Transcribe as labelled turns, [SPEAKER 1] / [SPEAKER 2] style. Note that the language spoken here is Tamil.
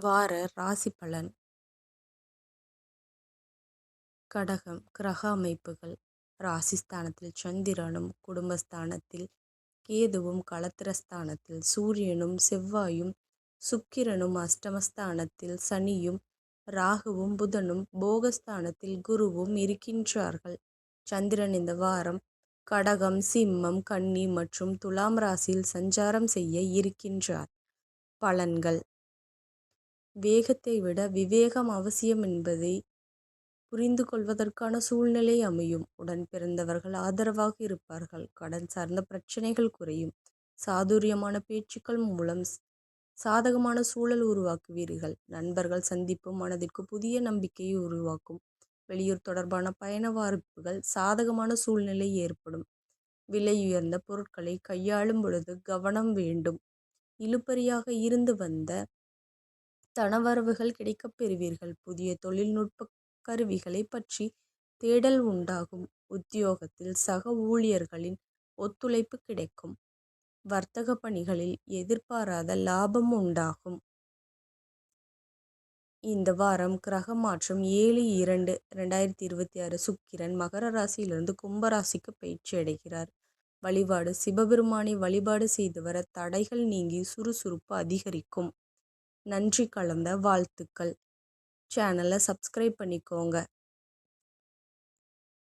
[SPEAKER 1] வார ராசி பலன். கடகம் கிரக அமைப்புகள். ராசிஸ்தானத்தில் சந்திரனும் குடும்பஸ்தானத்தில் கேதுவும் களத்திரஸ்தானத்தில் சூரியனும் செவ்வாயும் சுக்கிரனும் அஷ்டமஸ்தானத்தில் சனியும் ராகுவும் புதனும் போகஸ்தானத்தில் குருவும் இருக்கின்றார்கள். சந்திரன் இந்த வாரம் கடகம் சிம்மம் கன்னி மற்றும் துலாம் ராசியில் சஞ்சாரம் செய்ய இருக்கின்றார். பலன்கள். வேகத்தை விட விவேகம் அவசியம் என்பதை புரிந்து கொள்வதற்கான சூழ்நிலை அமையும். உடன் பிறந்தவர்கள் ஆதரவாக இருப்பார்கள். கடன் சார்ந்த பிரச்சனைகள் குறையும். சாதுரியமான பேச்சுக்கள் மூலம் சாதகமான சூழல் உருவாக்குவீர்கள். நண்பர்கள் சந்திப்பு மனதிற்கு புதிய நம்பிக்கையை உருவாக்கும். வெளியூர் தொடர்பான பயண வாய்ப்புகள் சாதகமான சூழ்நிலை ஏற்படும். விலை உயர்ந்த பொருட்களை கையாளும் பொழுது கவனம் வேண்டும். இழுபறியாக இருந்து வந்த தனவரவுகள் கிடைக்கப் பெறுவீர்கள். புதிய தொழில்நுட்ப கருவிகளை பற்றி தேடல் உண்டாகும். உத்தியோகத்தில் சக ஊழியர்களின் ஒத்துழைப்பு கிடைக்கும். வர்த்தக பணிகளில் எதிர்பாராத லாபம் உண்டாகும். இந்த வாரம் கிரக மாற்றம் ஏழு இரண்டு ரெண்டாயிரத்தி இருபத்தி ஆறு சுக்கிரன் மகர ராசியிலிருந்து கும்பராசிக்கு பயிற்சி அடைகிறார். வழிபாடு சிவபெருமானை வழிபாடு செய்து வர தடைகள் நீங்கி சுறுசுறுப்பு அதிகரிக்கும். நன்றி கலந்த வாழ்த்துக்கள். சேனலை சப்ஸ்கிரைப் பண்ணிக்கோங்க.